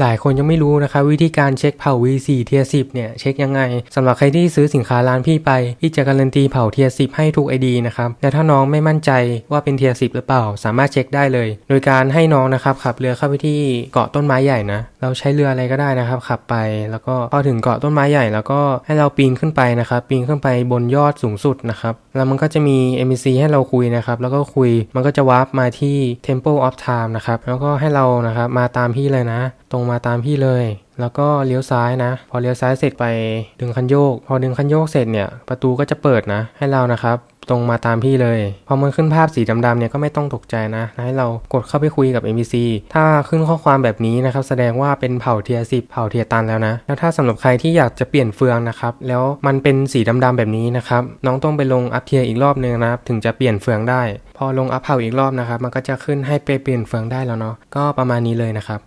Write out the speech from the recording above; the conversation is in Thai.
หลายคนยังไม่รู้นะครับวิธีการเช็คเผา V4 เทีย10เนี่ยเช็คยังไงสำหรับใครที่ซื้อสินค้าร้านพี่ไป พี่จะการันตีเผาเทีย10 ให้ทุก ID นะครับและถ้าน้องไม่มั่นใจว่าเป็นเทีย10 หรือเปล่า สามารถเช็คได้เลย โดยการให้น้องนะครับขับเรือเข้าไปที่เกาะต้นไม้ใหญ่นะเราใช้เรืออะไรก็ได้นะครับขับไป แล้วก็พอถึงเกาะต้นไม้ใหญ่แล้วก็ให้เราปีนขึ้นไปนะครับปีนขึ้นไปบนยอดสูงสุดนะครับแล้วมันก็จะมี NPC ให้เราคุยนะครับแล้วก็คุยมันก็จะวาร์ปมาที่ Temple of Time นะครับแล้วก็ให้เรานะครับมาตามพี่เลยนะ ตรงมาตามพี่เลย แล้วก็เลี้ยวซ้ายนะ พอเลี้ยวซ้ายเสร็จไปดึงคันโยก พอดึงคันโยกเสร็จเนี่ยประตูก็จะเปิดนะ ให้เรานะครับตรงมาตามพี่เลย พอมันขึ้นภาพสีดำๆเนี่ยก็ไม่ต้องตกใจนะ ให้เรากดเข้าไปคุยกับ NPC ถ้าขึ้นข้อความแบบนี้นะครับแสดงว่าเป็นเผ่าเทียสิบเผ่าเทียตันแล้วนะ แล้วถ้าสำหรับใครที่อยากจะเปลี่ยนเฟืองนะครับ แล้วมันเป็นสีดำๆแบบนี้นะครับ น้องต้องไปลงอัพเทียอีกรอบนึงนะครับ ถึงจะเปลี่ยนเฟืองได้ พอลงอัพเผ่าอีกรอบนะครับ มันก็จะขึ้นให้ไปเปลี่ยนเฟืองได้แล้วเนาะ ก็ประมาณนี้เลยนะครับ